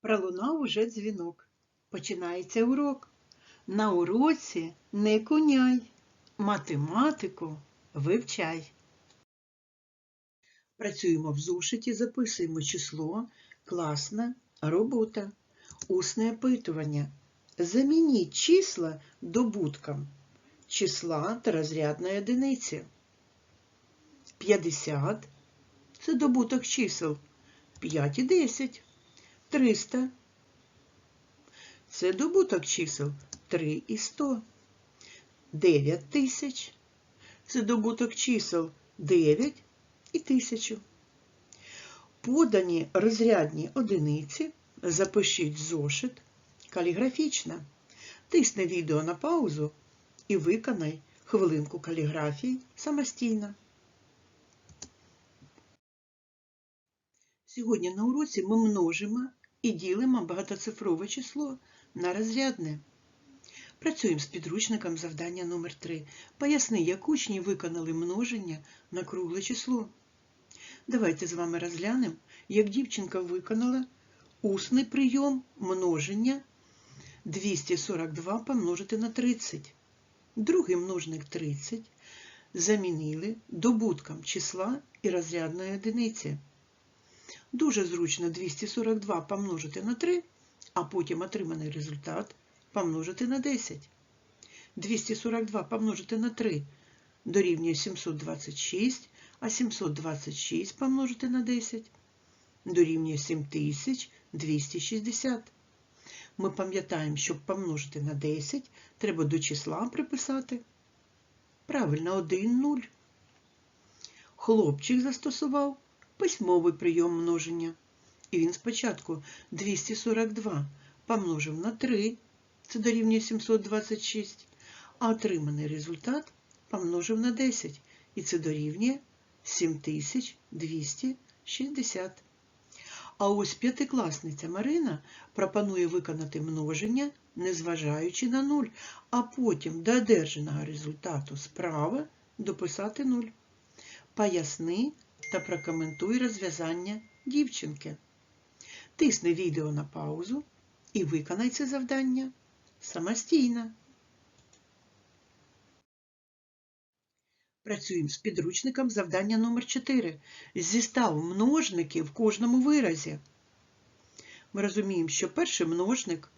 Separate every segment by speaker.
Speaker 1: Пролунав уже дзвінок. Починається урок. На уроці не куняй, математику вивчай. Працюємо в зошиті, записуємо число, класна робота, усне опитування. Замініть числа добутком числа та розрядної одиниці. 50 – це добуток чисел 5 і 10. 300 – це добуток чисел 3 і 100. 9 тисяч – це добуток чисел 9 і 1000. Подані розрядні одиниці запишіть зошит каліграфічно. Тисни відео на паузу і виконай хвилинку каліграфії самостійно. Сьогодні на уроці ми множимо і ділимо багатоцифрове число на розрядне. Працюємо з підручником завдання номер 3 Поясни, як учні виконали множення на кругле число. Давайте з вами розглянемо, як дівчинка виконала усний прийом множення 242 помножити на 30. Другий множник 30 замінили добутком числа і розрядної одиниці. Дуже зручно 242 помножити на 3, а потім отриманий результат помножити на 10. 242 помножити на 3 дорівнює 726, а 726 помножити на 10 дорівнює 7260. Ми пам'ятаємо, щоб помножити на 10, треба до числа приписати. Правильно, 1 0. Хлопчик застосував письмовий прийом множення. І він спочатку 242 помножив на 3, це дорівнює 726, а отриманий результат помножив на 10, і це дорівнює 7260. А ось п'ятикласниця Марина пропонує виконати множення, незважаючи на 0, а потім до одержаного результату справа дописати 0. Поясни та прокоментуй розв'язання дівчинки. Тисни відео на паузу і виконай це завдання самостійно. Працюємо з підручником завдання номер 4 Зістав множники в кожному виразі. Ми розуміємо, що перший множник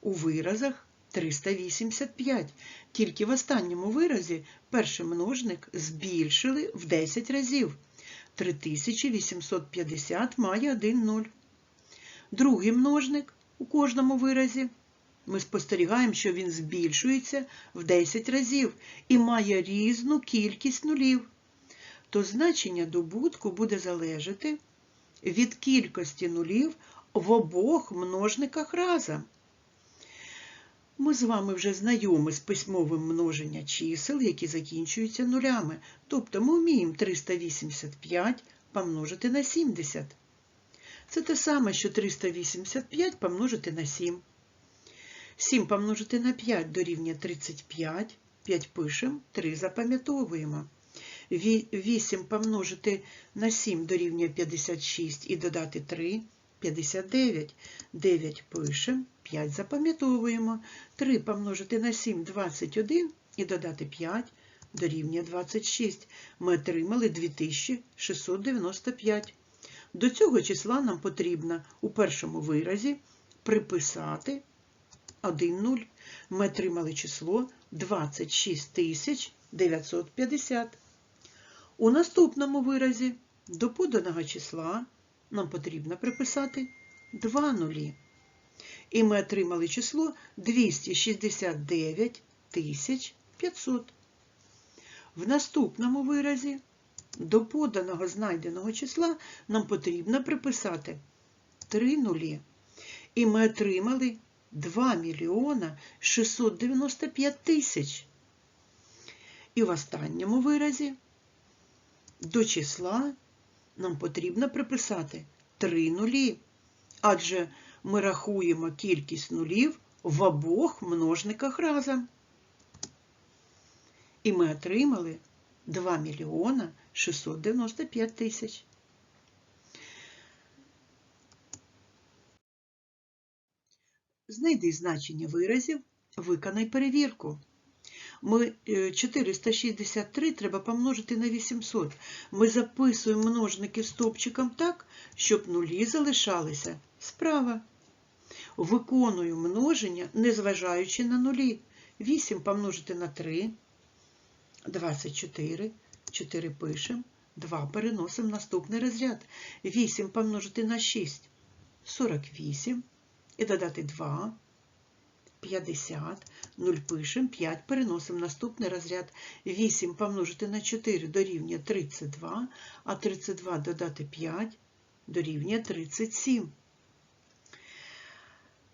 Speaker 1: у виразах 385. Тільки в останньому виразі перший множник збільшили в 10 разів. 3850 має 1 0. Другий множник у кожному виразі. Ми спостерігаємо, що він збільшується в 10 разів і має різну кількість нулів. То значення добутку буде залежати від кількості нулів в обох множниках разом. Ми з вами вже знайомі з письмовим множення чисел, які закінчуються нулями. Тобто ми вміємо 385 помножити на 70. Це те саме, що 385 помножити на 7. 7 помножити на 5 дорівнює 35, 5 пишемо, 3 запам'ятовуємо. 8 помножити на 7 дорівнює 56 і додати 3 59. 9 пишемо, 5 запам'ятовуємо. 3 помножити на 7 21 і додати 5 дорівнює 26. Ми отримали 2695. До цього числа нам потрібно у першому виразі приписати 1 0. Ми отримали число 26 950. У наступному виразі до поданого числа нам потрібно приписати 2 нулі. І ми отримали число 269 500. В наступному виразі до поданого знайденого числа нам потрібно приписати 3 нулі. І ми отримали 2 мільйона 695 тисяч. І в останньому виразі до числа нам потрібно приписати 3 нулі, адже ми рахуємо кількість нулів в обох множниках разом. І ми отримали 2 мільйона 695 тисяч. Знайди значення виразів, виконай перевірку. Ми е, 463 треба помножити на 800. Ми записуємо множники стопчиком так, щоб нулі залишалися справа. Виконую множення, незважаючи на нулі. 8 помножити на 3, 24, 4 пишемо, 2 переносимо в наступний розряд. 8 помножити на 6, 48, і додати 2, 50, 0 пишемо, 5 переносимо наступний розряд. 8 помножити на 4 дорівнює 32, а 32 додати 5 дорівнює 37.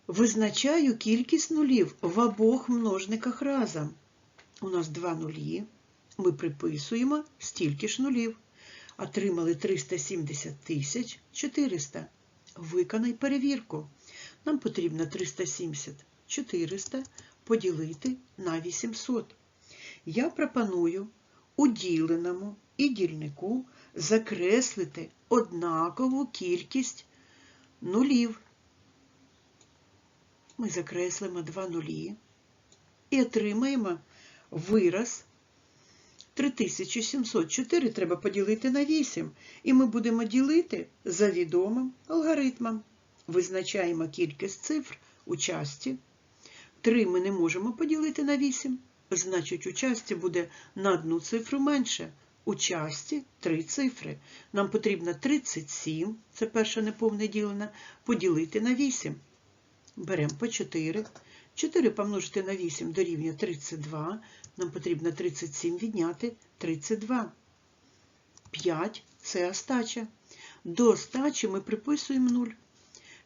Speaker 1: Визначаю кількість нулів в обох множниках разом. У нас два нулі. Ми приписуємо стільки ж нулів. Отримали 370 тисяч 400. Виконай перевірку. Нам потрібно 370 400 поділити на 800. Я пропоную у діленому і дільнику закреслити однакову кількість нулів. Ми закреслимо два нулі і отримаємо вираз 3704 треба поділити на 8, і ми будемо ділити за відомим алгоритмом. Визначаємо кількість цифр у часті. 3 ми не можемо поділити на 8, значить у часті буде на одну цифру менше. У часті 3 цифри. Нам потрібно 37, це перша неповне ділена, поділити на 8. Беремо по 4. 4 помножити на 8 дорівнює 32. Нам потрібно 37 відняти 32. 5 це остача. До остачі ми приписуємо 0.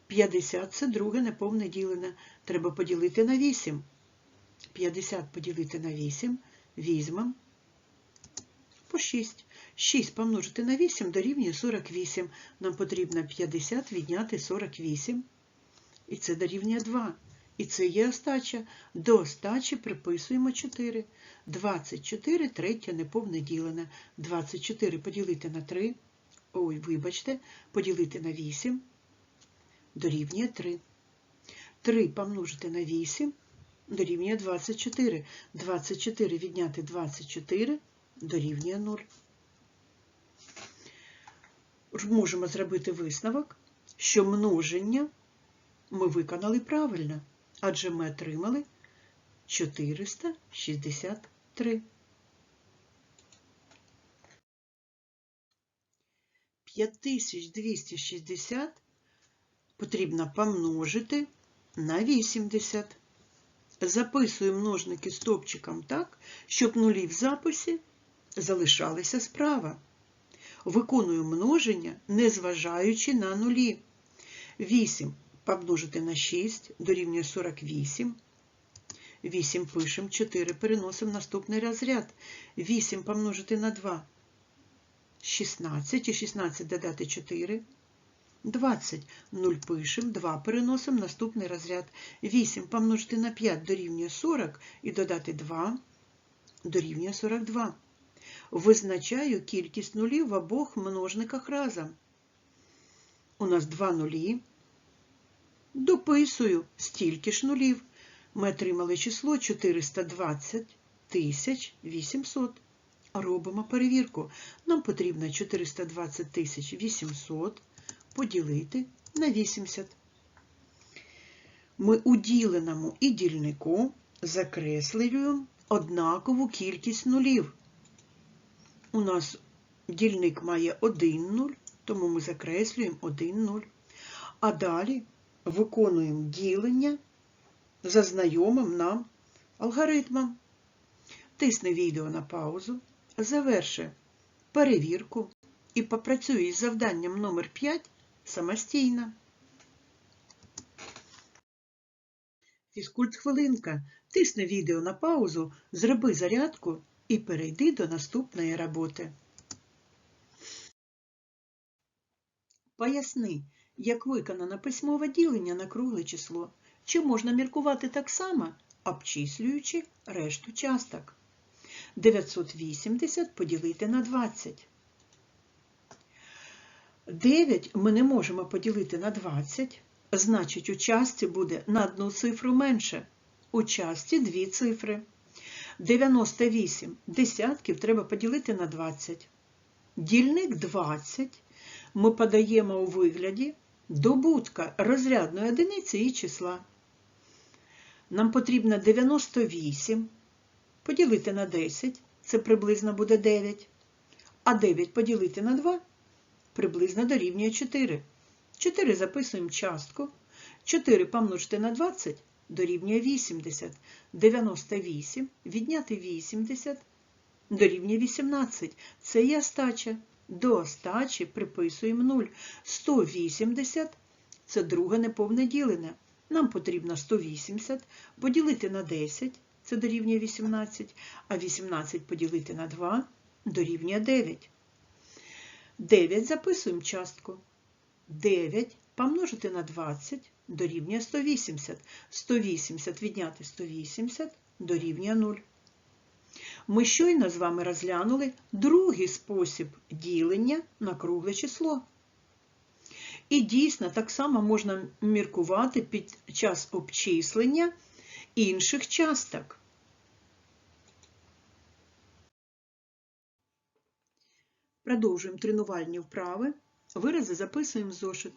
Speaker 1: 50 це друге неповне ділене. Треба поділити на 8. 50 поділити на 8. Візьмемо по 6. 6 помножити на 8 дорівнює 48. Нам потрібно 50 відняти 48. І це дорівнює 2. І це є остача. До остачі приписуємо 4. 24 третє неповне ділене. 24 поділити на 3. Ой, вибачте, поділити на 8 дорівнює 3. 3 помножити на 8 дорівнює 24. 24 відняти 24 дорівнює 0. Можемо зробити висновок, що множення ми виконали правильно, адже ми отримали 463. 5260 потрібно помножити на 80. Записуємо множники стопчиком так, щоб нулі в записі залишалися справа. Виконую множення, незважаючи на нулі. 8 помножити на 6 дорівнює 48. 8 пишемо, 4 переносимо наступний розряд. 8 помножити на 2 16 і 16 додати 4. 20. 0 пишемо, 2 переносимо наступний розряд. 8 помножити на 5 дорівнює 40 і додати 2 дорівнює 42. Визначаю кількість нулів в обох множниках разом. У нас 2 нулі. Дописую стільки ж нулів. Ми отримали число 420 тисяч 800. Робимо перевірку. Нам потрібно 420 тисяч 800 поділити на 80. Ми у діленому і дільнику закреслюємо однакову кількість нулів. У нас дільник має 1 нуль, тому ми закреслюємо 1 нуль. А далі виконуємо ділення за знайомим нам алгоритмом. Тисни відео на паузу, заверши перевірку і попрацюй із завданням номер 5 самостійно. Фізкульт хвилинка. Тисни відео на паузу, зроби зарядку і перейди до наступної роботи. Поясни, як виконано письмове ділення на кругле число. Чи можна міркувати так само, обчислюючи решту часток? 980 поділити на 20. 9 ми не можемо поділити на 20, значить у часті буде на одну цифру менше. У часті дві цифри. 98 десятків треба поділити на 20. Дільник 20 ми подаємо у вигляді добутка розрядної одиниці і числа. Нам потрібно 98 поділити на 10, це приблизно буде 9. А 9 поділити на 2 приблизно дорівнює 4. 4 записуємо частку. 4 помножити на 20 дорівнює 80. 98 відняти 80 дорівнює 18. Це є остача. До остачі приписуємо 0. 180 це друге неповне ділене. Нам потрібно 180 поділити на 10, це дорівнює 18, а 18 поділити на 2 дорівнює 9. 9 записуємо частку. 9 помножити на 20 дорівнює 180. 180 відняти 180 дорівнює 0. Ми щойно з вами розглянули другий спосіб ділення на кругле число. І дійсно так само можна міркувати під час обчислення інших часток. Продовжуємо тренувальні вправи. Вирази записуємо зошит.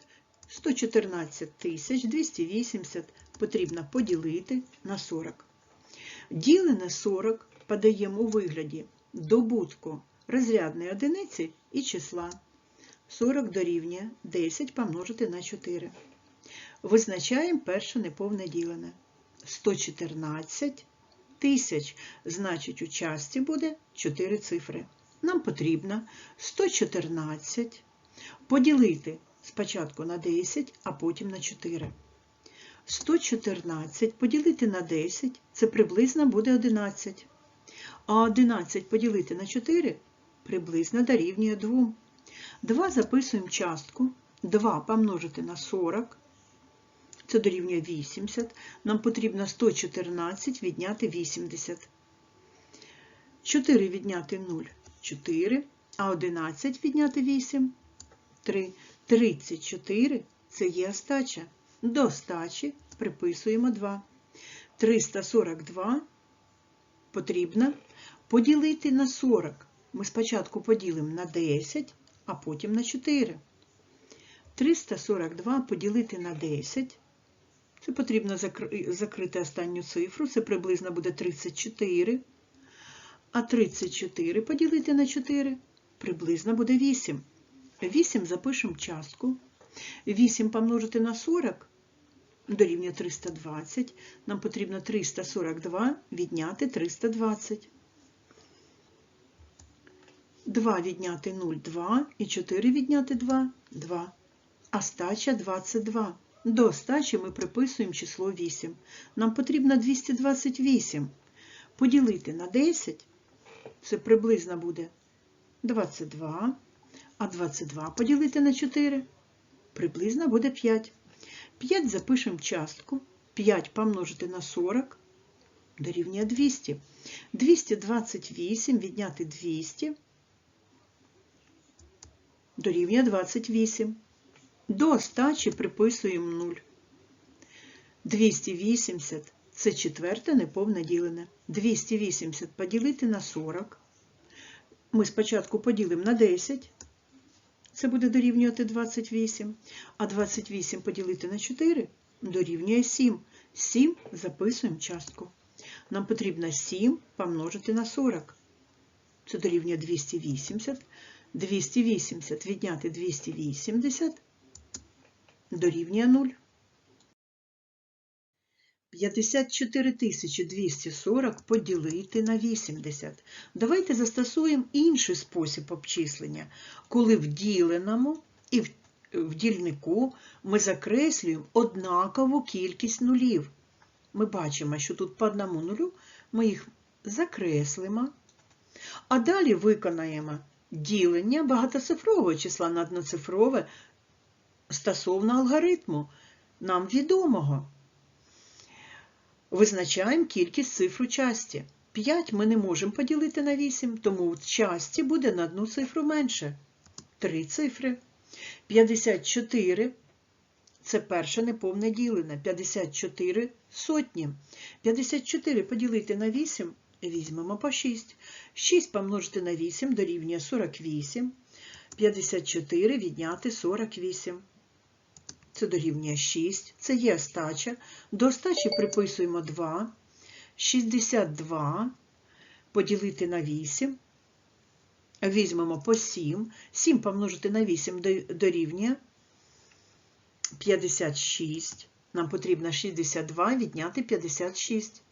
Speaker 1: 114 280 потрібно поділити на 40. Ділене 40 подаємо у вигляді добутку розрядної одиниці і числа. 40 дорівнює 10 помножити на 4. Визначаємо перше неповне ділене. 114 тисяч, значить у часті буде 4 цифри. Нам потрібно 114 поділити спочатку на 10, а потім на 4. 114 поділити на 10 це приблизно буде 11. А 11 поділити на 4 приблизно дорівнює 2. 2 записуємо частку. 2 помножити на 40. Це дорівнює 80. Нам потрібно 114 відняти 80. 4 відняти 0 4, а 11 відняти 8 3. 34 це є остача. До остачі приписуємо 2. 342 потрібно поділити на 40. Ми спочатку поділимо на 10, а потім на 4. 342 поділити на 10. Це потрібно закрити останню цифру, це приблизно буде 34. А 34 поділити на 4 приблизно буде 8. 8 запишемо частку. 8 помножити на 40 дорівнює 320. Нам потрібно 342 відняти 320. 2 відняти 0 – 2 і 4 відняти 2 – 2. А стача 22. До стачі ми приписуємо число 8. Нам потрібно 228 поділити на 10. Це приблизно буде 22. А 22 поділити на 4 приблизно буде 5. 5 запишемо частку. 5 помножити на 40 дорівнює 200. 228 відняти 200 дорівнює 28. До остачі приписуємо 0. 280 це четверте неповне ділене. 280 поділити на 40. Ми спочатку поділимо на 10. Це буде дорівнювати 28. А 28 поділити на 4 дорівнює 7. 7 записуємо частку. Нам потрібно 7 помножити на 40. Це дорівнює 280. 280 відняти 280 дорівнює 0. 54 240 поділити на 80. Давайте застосуємо інший спосіб обчислення, коли в діленому і в дільнику ми закреслюємо однакову кількість нулів. Ми бачимо, що тут по одному нулю ми їх закреслимо, а далі виконаємо ділення багатоцифрового числа на одноцифрове стосовно алгоритму нам відомого. Визначаємо кількість цифр у часті. 5 ми не можемо поділити на 8, тому в часті буде на одну цифру менше. 3 цифри. 54 Це перше неповне ділене. 54 сотні. 54 поділити на 8 візьмемо по 6. 6 помножити на 8 дорівнює 48. 54 відняти 48. Це дорівнює 6. Це є остача. До остачі приписуємо 2. 62 поділити на 8. Візьмемо по 7. 7 помножити на 8 дорівнює 56. Нам потрібно 62 відняти 56.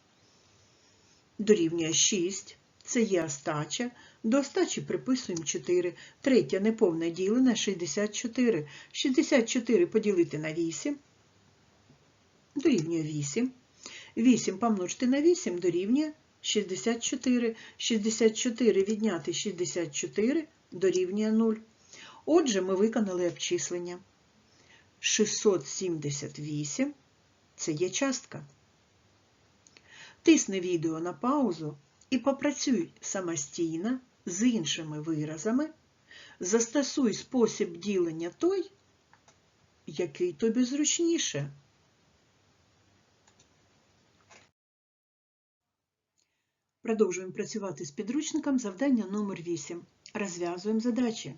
Speaker 1: Дорівнює 6. Це є остача. До остачі приписуємо 4. Третє неповне ділене 64. 64 поділити на 8. Дорівнює 8. 8 помножити на 8 дорівнює 64. 64 відняти 64 дорівнює 0. Отже, ми виконали обчислення. 678 це є частка. Тисни відео на паузу і попрацюй самостійно з іншими виразами. Застосуй спосіб ділення той, який тобі зручніше. Продовжуємо працювати з підручником завдання номер 8. Розв'язуємо задачі.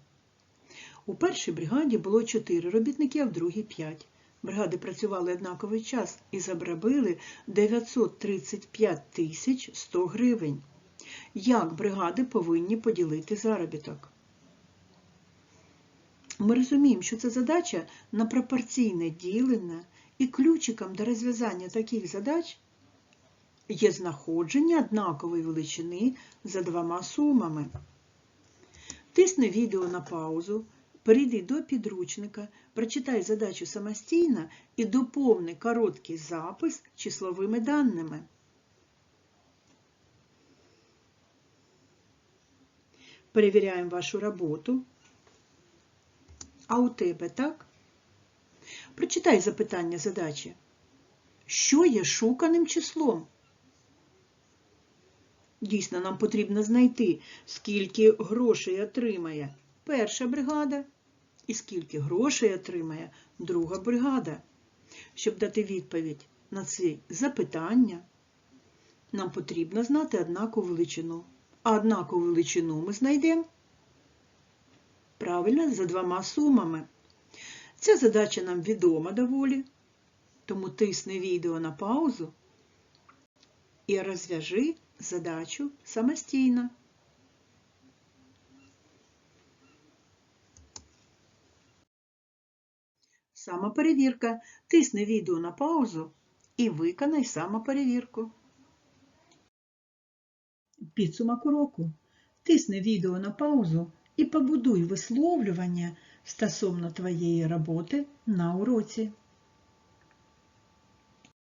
Speaker 1: У першій бригаді було 4 робітники, а в другій 5. Бригади працювали однаковий час і заробили 935 тисяч 100 гривень. Як бригади повинні поділити заробіток? Ми розуміємо, що це задача на пропорційне ділення, і ключиком до розв'язання таких задач є знаходження однакової величини за двома сумами. Тисни відео на паузу, перейди до підручника, прочитай задачу самостійно і доповни короткий запис числовими даними. Перевіряємо вашу роботу. А у тебе так? Прочитай запитання задачі. Що є шуканим числом? Дійсно, нам потрібно знайти, скільки грошей отримає перша бригада і скільки грошей отримає друга бригада. Щоб дати відповідь на ці запитання, нам потрібно знати однакову величину. А однакову величину ми знайдемо правильно за двома сумами. Ця задача нам відома доволі, тому тисни відео на паузу і розв'яжи задачу самостійно. Самоперевірка. Тисни відео на паузу і виконай самоперевірку. Підсумок уроку. Тисни відео на паузу і побудуй висловлювання стосовно твоєї роботи на уроці.